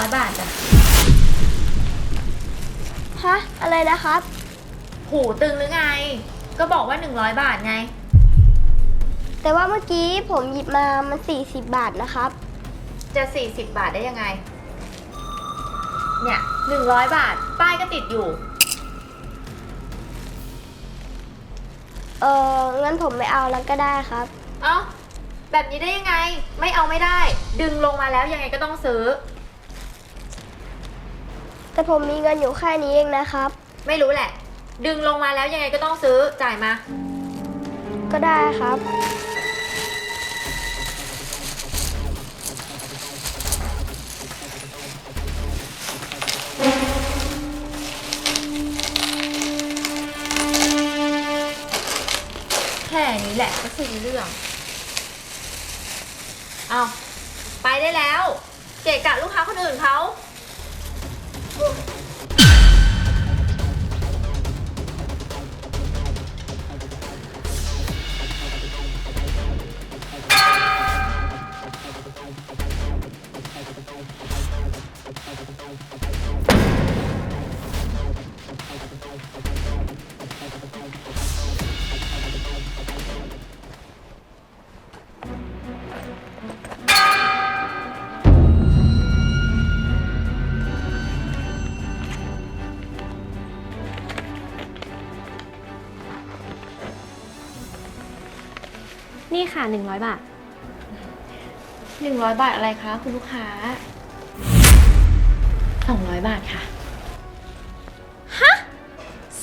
ร้อยบาทจ้ะฮะ อะไรนะครับ หูตึงหรือไง ก็บอกว่า 100 บาทไง แต่ว่าเมื่อกี้ผมหยิบมามัน40 บาทนะครับ จะ 40 บาทได้ยังไง เนี่ย 100 บาท ป้ายก็ติดอยู่ เอองั้นผมไม่เอาแล้วก็ได้ครับ เอ้า แบบนี้ได้ยังไง ไม่เอาไม่ได้ ดึงลงมาแล้วยังไงก็ต้องซื้อ แต่ผมมีเงินอยู่แค่นี้เองนะครับ ไม่รู้แหละ ดึงลงมาแล้วยังไงก็ต้องซื้อจ่ายมา ก็ได้ครับ แค่นี้แหละก็ซื้อเรื่อง เอาไปได้แล้ว เกะกะลูกค้าคนอื่นเขา Oh! ค่ะ 100 บาทหนึ่งร้อยบาทอะไรคะคุณลูกค้าสองร้อยบาทค่ะ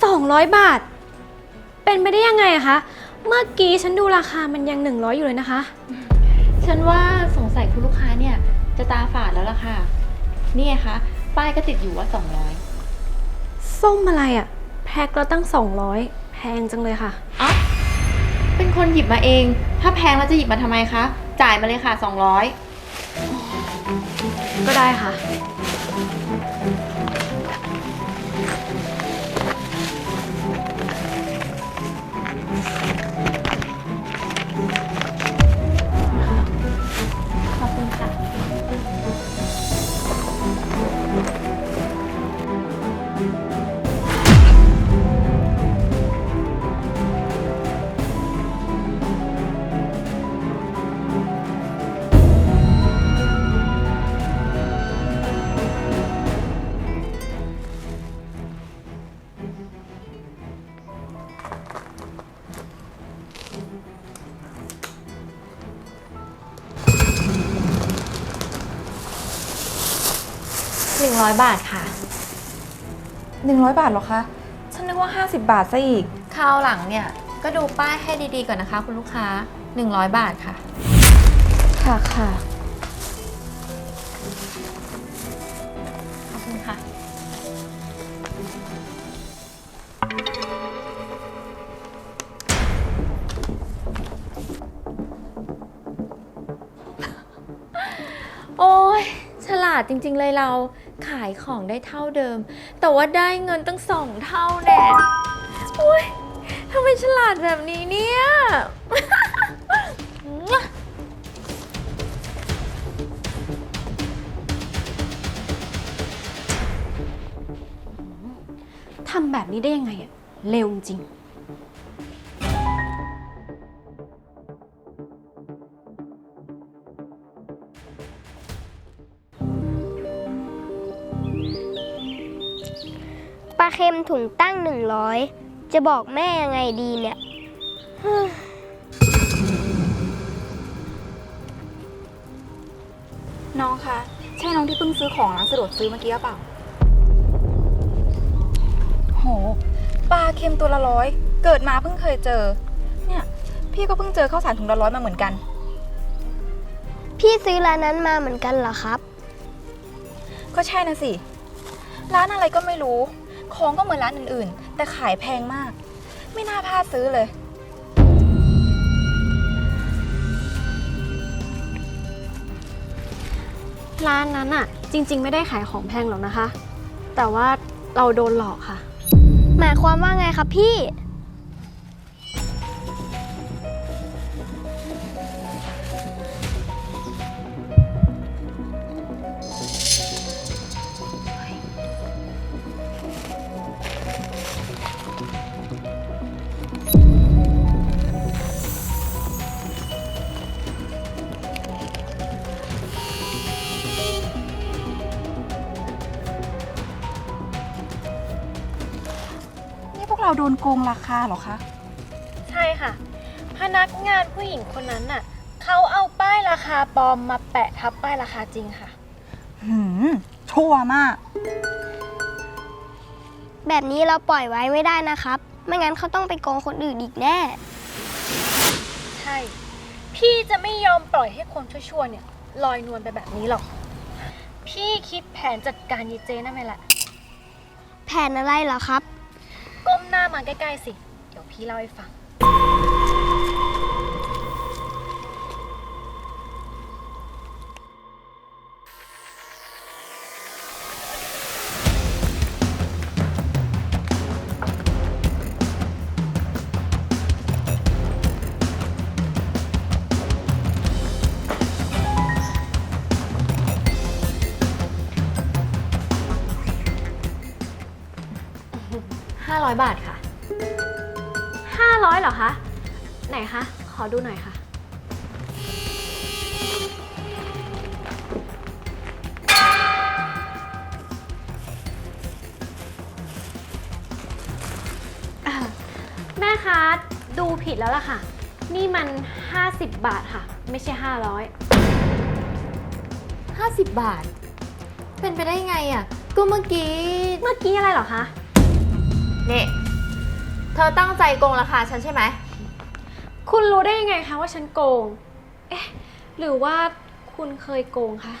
200 บาท เป็นไปได้ยังไงอะคะ เมื่อกี้ฉันดูราคามันยัง 100 อยู่เลยนะคะ ฉันว่าสงสัยคุณลูกค้าเนี่ย จะตาฝาดแล้วล่ะค่ะ นี่ไงคะป้ายก็ติดอยู่ว่า 200ส้มอะไรอะแพ็คแล้วตั้ง 200 แพงจังเลยค่ะ เอ้าเป็นคนหยิบมาเอง ถ้าแพงแล้วจะหยิบมาทำไมคะ จ่ายมาเลยค่ะ 200 ก็ได้ค่ะ 100 บาทค่ะ 100 บาทเหรอคะ ฉันนึกว่า 50 บาทซะอีก คราวหลังเนี่ย ก็ดูป้ายให้ดีๆก่อนนะคะ คุณลูกค้า 100 บาทค่ะ ค่ะค่ะ ดจริง ๆ เลยเราขายของได้เท่าเดิม แต่ว่าได้เงินตั้งสองเท่าแน่โอ้ยทำไมฉลาดแบบนี้เนี่ย ทำแบบนี้ได้ยังไงอะเร็วจริง ปลาเค็มถุงตั้ง100จะบอกแม่ยังไงดีเนี่ย น้องคะใช่น้องที่เพิ่งซื้อของร้านสะดวกซื้อเมื่อกี้หรือเปล่า โหปลาเค็มตัวละร้อย เกิดมาเพิ่งเคยเจอ เนี่ย พี่ก็เพิ่งเจอข้าวสารถุงละร้อยมาเหมือนกัน พี่ซื้อร้านนั้นมาเหมือนกันเหรอครับ ก็ใช่นะสิ ร้านอะไรก็ไม่รู้ ของก็เหมือนร้านอื่นๆ แต่ขายแพงมาก ไม่น่าพลาดซื้อเลย ร้านนั้นอะจริง ๆ ไม่ได้ขายของแพงหรอกนะคะ แต่ว่าเราโดนหลอกค่ะ หมายความว่าไงครับพี่ เราโดนโกงราคาเหรอคะ ใช่ค่ะ พนักงานผู้หญิงคนนั้นน่ะเขาเอาป้ายราคาปลอมมาแปะทับป้ายราคาจริงค่ะ หืมชั่วมาก แบบนี้เราปล่อยไว้ไม่ได้นะครับ ไม่งั้นเขาต้องไปโกงคนอื่นอีกแน่ ใช่ พี่จะไม่ยอมปล่อยให้คนชั่วๆเนี่ยลอยนวลไปแบบนี้หรอก พี่คิดแผนจัดการยีเจนั่นไงแหละแผนอะไรเหรอครับก้ม หน้ามาใกล้ๆสิ เดี๋ยวพี่เล่าให้ฟัง 500 บาทค่ะ 500เหรอคะ ไหนคะ ขอดูหน่อยค่ะอ่าแม่คะดูผิดแล้วล่ะค่ะ นี่มัน 50 บาทค่ะ ไม่ใช่ 500 50 บาท เป็นไปได้ไงอะ ก็เมื่อกี้ เมื่อกี้อะไรเหรอคะเนี่ยเธอตั้งใจโกงราคาฉันใช่ไหม คุณรู้ได้ยังไงคะว่าฉันโกง เอ๊ะ หรือว่าคุณเคยโกงคะ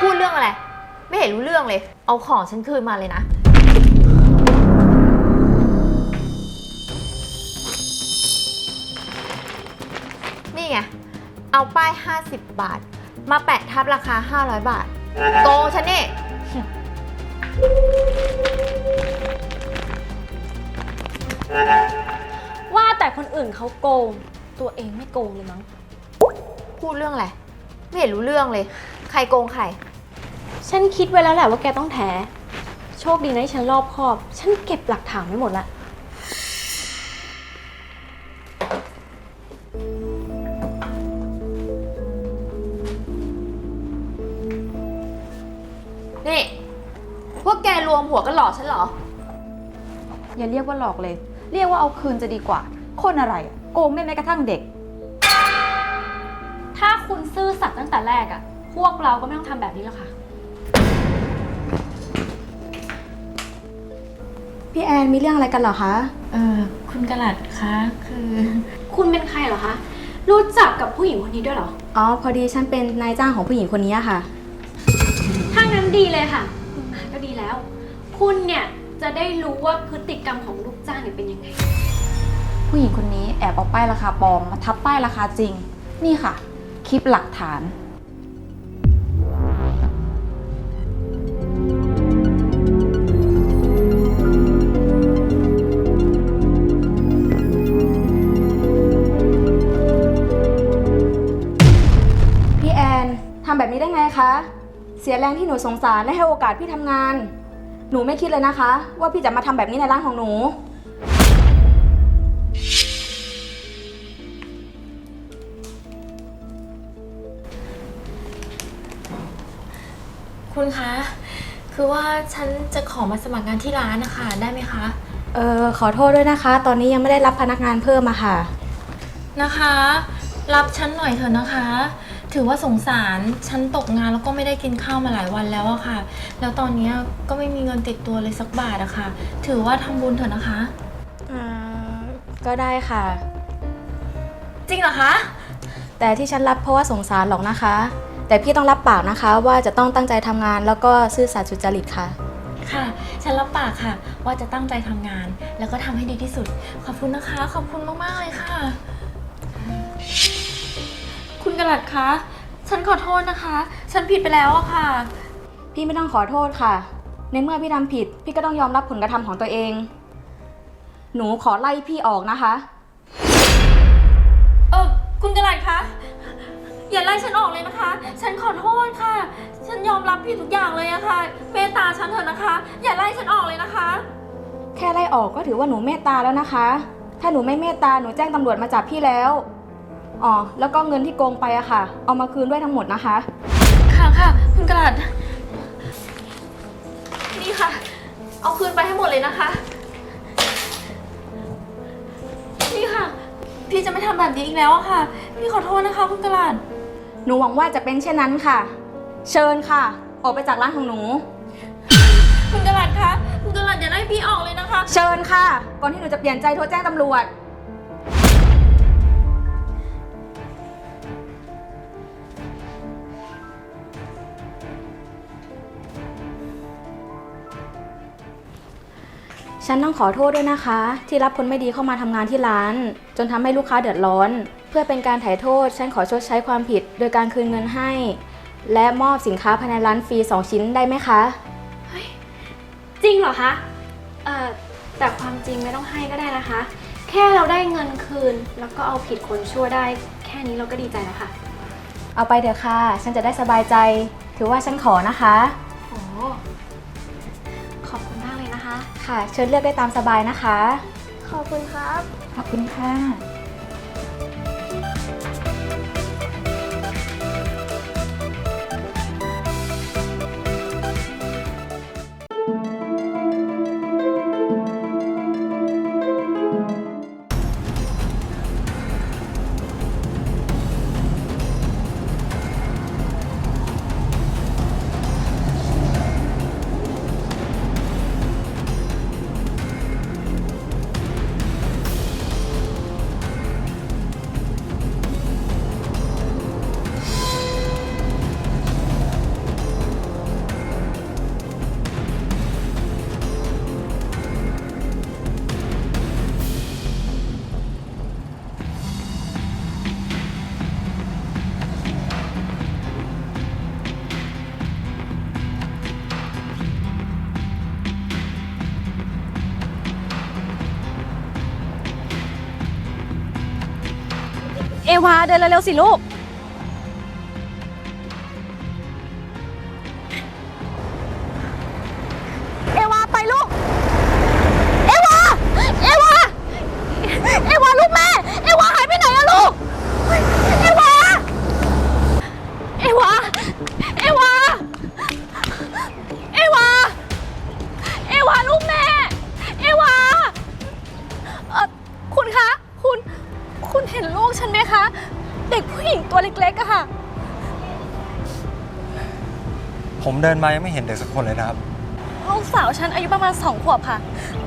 พูดเรื่องอะไร ไม่เห็นรู้เรื่องเลย เอาของฉันคืนมาเลยนะ นี่ไง เอาป้าย 50 บาท มาแปะทับราคา 500 บาท โกงฉันนี่ ว่าแต่คนอื่นเขาโกง ตัวเองไม่โกงเลยมั้ง พูดเรื่องอะไร ไม่เห็นรู้เรื่องเลย ใครโกงใคร ฉันคิดไว้แล้วแหละว่าแกต้องแท้โชคดีนะที่ฉันรอบคอบ ฉันเก็บหลักฐานไว้หมดละ นี่ พวกแกรวมหัวกันหลอกฉันเหรอ อย่าเรียกว่าหลอกเลย เรียกว่าเอาคืนจะดีกว่า คนอะไรอะโกงได้แม้กระทั่งเด็ก ถ้าคุณซื่อสัตย์ตั้งแต่แรกอะพวกเราก็ไม่ต้องทำแบบนี้แล้วค่ะ พี่แอนมีเรื่องอะไรกันเหรอคะ เออคุณกระหลัดคะคือ คุณเป็นใครเหรอคะ รู้จักกับผู้หญิงคนนี้ด้วยเหรอ อ๋อ พอดีฉันเป็นนายจ้างของผู้หญิงคนนี้ค่ะ ถ้างั้นดีเลยค่ะ คุณมาก็ดีแล้ว คุณเนี่ยจะได้รู้ว่าพฤติกรรมของลูก จ้างเนี่ยเป็นยังไง ผู้หญิงคนนี้แอบเอาป้ายราคาปลอมมาทับป้ายราคาจริง นี่ค่ะ คลิปหลักฐาน พี่แอนทำแบบนี้ได้ไงคะ เสียแรงที่หนูสงสารและให้โอกาสพี่ทำงาน หนูไม่คิดเลยนะคะ ว่าพี่จะมาทำแบบนี้ในร้านของหนู คุณคะ คือว่าฉันจะขอมาสมัครงานที่ร้านนะคะ ได้ไหมคะ เออขอโทษด้วยนะคะ ตอนนี้ยังไม่ได้รับพนักงานเพิ่มมาค่ะ นะคะ รับฉันหน่อยเถอะนะคะ ถือว่าสงสาร ฉันตกงานแล้วก็ไม่ได้กินข้าวมาหลายวันแล้วอะค่ะ แล้วตอนเนี้ยก็ไม่มีเงินติดตัวเลยสักบาทอะค่ะ ถือว่าทำบุญเถอะนะคะอ่าก็ได้ค่ะ จริงเหรอคะ แต่ที่ฉันรับเพราะว่าสงสารหรอกนะคะ แต่พี่ต้องรับปากนะคะ ว่าจะต้องตั้งใจทำงาน แล้วก็ซื่อสัตย์สุจริตค่ะ ค่ะ ฉันรับปากค่ะ ว่าจะตั้งใจทำงาน แล้วก็ทำให้ดีที่สุด ขอบคุณนะคะ ขอบคุณมากๆเลยค่ะ คุณกระหลัดคะ ฉันขอโทษนะคะ ฉันผิดไปแล้วอะค่ะ พี่ไม่ต้องขอโทษค่ะ ในเมื่อพี่ทำผิด พี่ก็ต้องยอมรับผลกระทำของตัวเอง หนูขอไล่พี่ออกนะคะ เออคุณกระหลัดคะ อย่าไล่ฉันออกเลยนะคะ ฉันขอโทษค่ะ ฉันยอมรับผิดทุกอย่างเลยอะค่ะ เมตตาฉันเถอะนะคะ อย่าไล่ฉันออกเลยนะคะ แค่ไล่ออกก็ถือว่าหนูเมตตาแล้วนะคะ ถ้าหนูไม่เมตตาหนูแจ้งตำรวจมาจับพี่แล้ว อ๋อ แล้วก็เงินที่โกงไปอะค่ะ เอามาคืนด้วยทั้งหมดนะคะ ค่ะค่ะคุณกระหลัดนี่ค่ะ เอาคืนไปให้หมดเลยนะคะพี่จะไม่ทำแบบนี้อีกแล้วอะค่ะ พี่ขอโทษนะคะ คุณกระหลาด หนูหวังว่าจะเป็นเช่นนั้นค่ะ เชิญค่ะ ออกไปจากร้านของหนู คุณกระหลาดคะ คุณกระหลาดอย่าไล่พี่ออกเลยนะคะ เชิญค่ะ ก่อนที่หนูจะเปลี่ยนใจโทรแจ้งตำรวจ ฉันต้องขอโทษด้วยนะคะ ที่รับคนไม่ดีเข้ามาทำงานที่ร้าน จนทำให้ลูกค้าเดือดร้อน เพื่อเป็นการถ่ายโทษ ฉันขอชดใช้ความผิด โดยการคืนเงินให้ และมอบสินค้าภายในร้านฟรี 2 ชิ้นได้ไหมคะ จริงเหรอคะ เอ่อ แต่ความจริงไม่ต้องให้ก็ได้นะคะ แค่เราได้เงินคืน แล้วก็เอาผิดคนชั่วได้ แค่นี้เราก็ดีใจแล้วค่ะ เอาไปเถอะค่ะ ฉันจะได้สบายใจ ถือว่าฉันขอนะคะ โอ้ขอบคุณมากเลยนะคะ ค่ะ เชิญเลือกได้ตามสบายนะคะ ขอบคุณครับ ขอบคุณค่ะ เอวาเดินเร็วๆสิลูก เดินมายังไม่เห็นเด็กสักคนเลยนะครับ ลูกสาวฉันอายุประมาณสองขวบค่ะ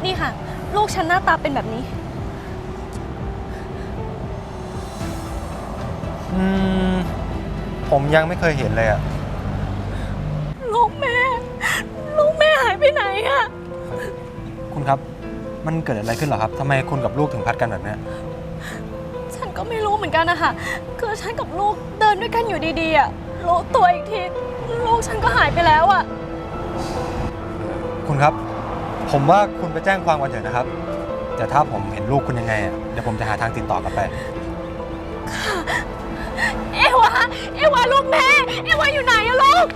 นี่ค่ะ ลูกฉันหน้าตาเป็นแบบนี้ อืม ผมยังไม่เคยเห็นเลยอะลูกแม่ ลูกแม่หายไปไหนอะคุณครับ มันเกิดอะไรขึ้นเหรอครับทำไมคุณกับลูกถึงพัดกันแบบเนี้ยฉันก็ไม่รู้เหมือนกันนะคะคือฉันกับลูกเดินด้วยกันอยู่ดีๆอะรู้ตัวอีกที ลูกฉันก็หายไปแล้วอะคุณครับ ผมว่าคุณไปแจ้งความกันเถอะนะครับ แต่ถ้าผมเห็นลูกคุณยังไงอะเดี๋ยวผมจะหาทางติดต่อกลับไป เอวา เอวาลูกแม่ เอวาอยู่ไหนอะลูก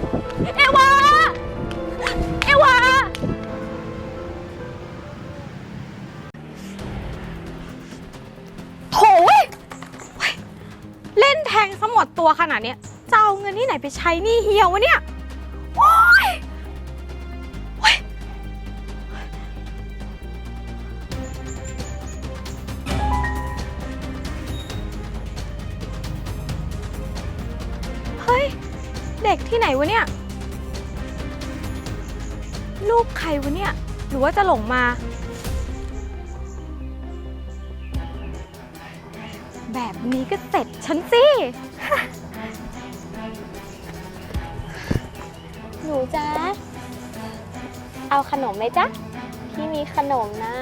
เอวา เอวา โถเว้ยเว้ยเล่นแทงสมดตัวขนาดเนี้ยจะ เงินที่ไหนไปใช้หนี่เฮียวะเนี่ย โอ๊ยเว้ยเฮ้ย เด็กที่ไหนวะเนี่ย ลูกใครวะเนี่ย หรือว่าจะหลงมา แบบนี้ก็เสร็จฉันสิ นูจ๊ะ เอาขนมไหมจ๊ะ พี่มีขนมนะ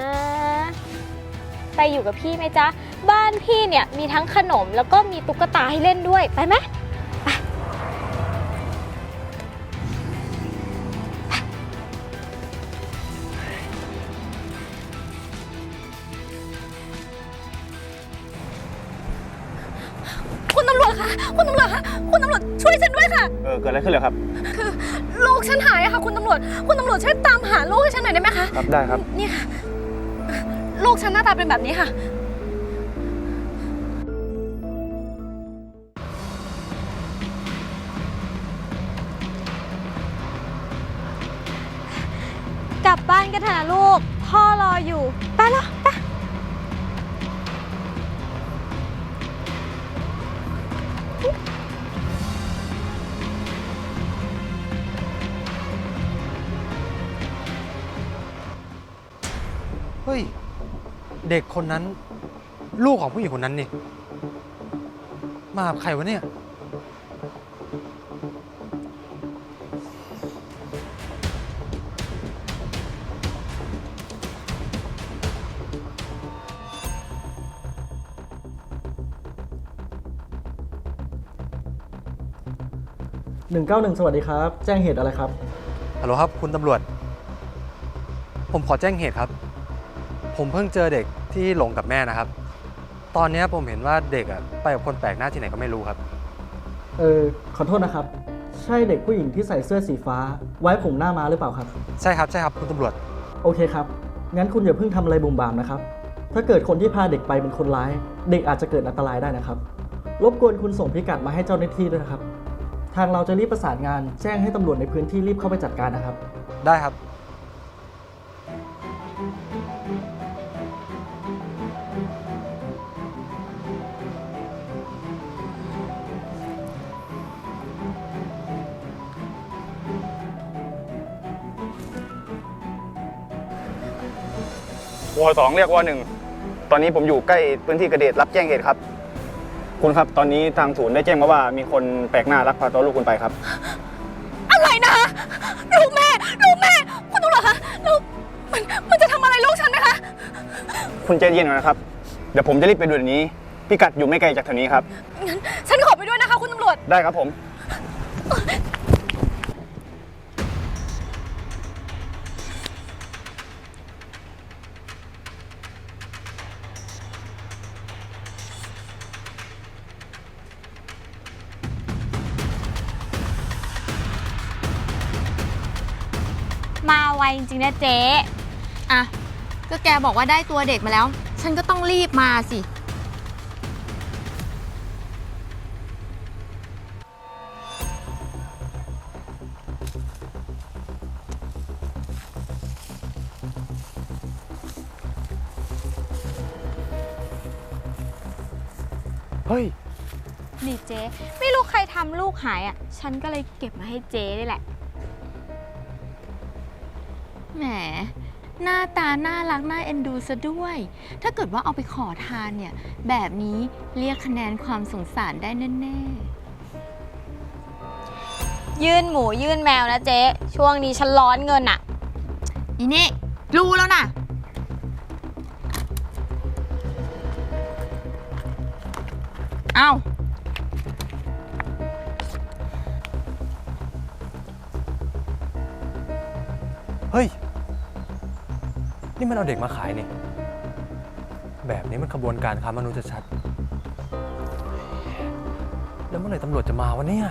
ไปอยู่กับพี่ไหมจ๊ะ บ้านพี่เนี่ยมีทั้งขนมแล้วก็มีตุ๊กตาให้เล่นด้วย ไปไหมคุณตำรวจคะ คุณตำรวจคะ คุณตำรวจช่วยฉันด้วยค่ะ เออเกิดอะไรขึ้นเหรอครับ คุณตำรวจ คุณตำรวจช่วยตามหาลูกให้ฉันหน่อยได้ไหมคะ ครับได้ครับ นี่ค่ะ ลูกฉันหน้าตาเป็นแบบนี้ค่ะ กลับบ้านกันเถอะนะลูก พ่อรออยู่ ไปแล้วไป เด็กคนนั้น ลูกของผู้หญิงคนนั้นนี่ มากับใครวะเนี่ย 191 สวัสดีครับ แจ้งเหตุอะไรครับ ฮัลโหลครับ คุณตำรวจ ผมขอแจ้งเหตุครับ ผมเพิ่งเจอเด็ก ที่หลงกับแม่นะครับ ตอนเนี้ยผมเห็นว่าเด็กอะไปกับคนแปลกหน้าที่ไหนก็ไม่รู้ครับ เออขอโทษนะครับ ใช่เด็กผู้หญิงที่ใส่เสื้อสีฟ้า ไว้ผมหน้าม้าหรือเปล่าครับ ใช่ครับใช่ครับคุณตำรวจ โอเคครับ งั้นคุณอย่าเพิ่งทำอะไรบุ่มบามนะครับ ถ้าเกิดคนที่พาเด็กไปเป็นคนร้าย เด็กอาจจะเกิดอันตรายได้นะครับ รบกวนคุณส่งพิกัดมาให้เจ้าหน้าที่ด้วยนะครับ ทางเราจะรีบประสานงานแจ้งให้ตำรวจในพื้นที่รีบเข้าไปจัดการนะครับ ได้ครับ วอสองเรียกวอหนึ่งตอนนี้ผมอยู่ใกล้พื้นที่เกระเดตรับแจ้งเหตุครับ คุณครับตอนนี้ทางศูนย์ได้แจ้งมาว่ามีคนแปลกหน้าลักพาตัวลูกคุณไปครับ อะไรนะคะลูกแม่ลูกแม่ คุณตำรวจคะลูกมันมันจะทำอะไรลูกฉันไหมคะ คุณใจเย็นก่อนนะครับ เดี๋ยวผมจะรีบไปดูเดี๋ยวนี้ พิกัดอยู่ไม่ไกลจากแถวนี้ครับ งั้นฉันขอไปด้วยนะคะ คุณตำรวจ ได้ครับผม จริงๆนะเจ๊อะก็แกบอกว่าได้ตัวเด็กมาแล้ว ฉันก็ต้องรีบมาสิ เฮ้ย นี่เจ๊ ไม่รู้ใครทำลูกหายอะ ฉันก็เลยเก็บมาให้เจ๊นี่แหละ แหม หน้าตาน่ารักน่าเอ็นดูซะด้วย ถ้าเกิดว่าเอาไปขอทานเนี่ย แบบนี้เรียกคะแนนความสงสารได้แน่ยื่นหมูยื่นแมวนะเจ๊ช่วงนี้ฉันร้อนเงินอะๆอีนี่รู้แล้วนะเอา นี่มันเอาเด็กมาขายนี่ แบบนี้มันขบวนการค้ามนุษย์ชัดๆแล้วเมื่อไหร่ตำรวจจะมาวะเนี่ย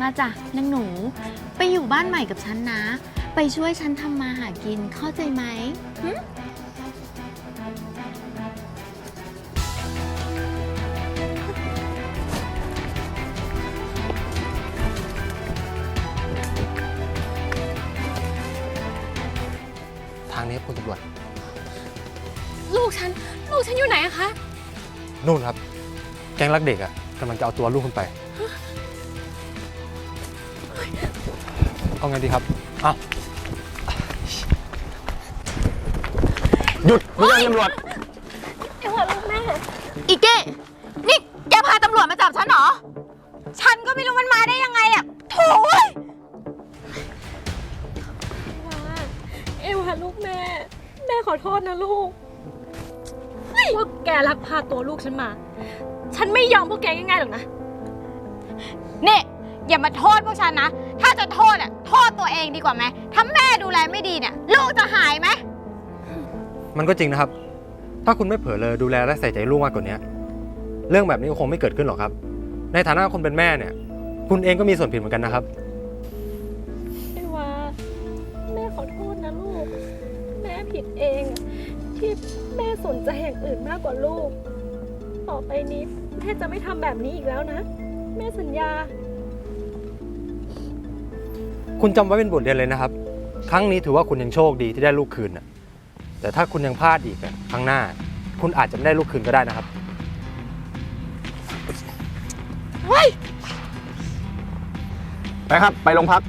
มาจ้ะนางหนู ไปอยู่บ้านใหม่กับฉันนะ ไปช่วยฉันทำมาหากินเข้าใจไหมหึ นู่นครับ แก๊งรักเด็กอะกำลังจะเอาตัวลูกคุณไป เอาไงดีครับอ้าวหยุดไม่ใช่ตำรวจอีเก้ นี่แกพาตำรวจมาจับฉันเหรอ ฉันก็ไม่รู้มันมาได้ยังไงอะโถ่เว้ยเอวาลูกแม่ แม่ขอโทษนะลูก ว่าแกลักพาตัวลูกฉันมา ฉันไม่ยอมพวกแกง่ายๆหรอกนะเนี่ยอย่ามาโทษพวกฉันนะ ถ้าจะโทษอะโทษตัวเองดีกว่าไหมถ้าแม่ดูแลไม่ดีเนี่ย ลูกจะหายไหม มันก็จริงนะครับ ถ้าคุณไม่เผลอเลยดูแลและใส่ใจลูกมากกว่านี้เรื่องแบบนี้ก็คงไม่เกิดขึ้นหรอกครับ ในฐานะคนเป็นแม่เนี่ย คุณเองก็มีส่วนผิดเหมือนกันนะครับ อไปนี้แม่จะไม่ทำแบบนี้อีกแล้วนะ แม่สัญญา คุณจำไว้เป็นบทเรียนเลยนะครับ ครั้งนี้ถือว่าคุณยังโชคดีที่ได้ลูกคืนน่ะแต่ถ้าคุณยังพลาดอีกอะครั้งหน้า คุณอาจจะไม่ได้ลูกคืนก็ได้นะครับหไปครับ ไปโรงพัก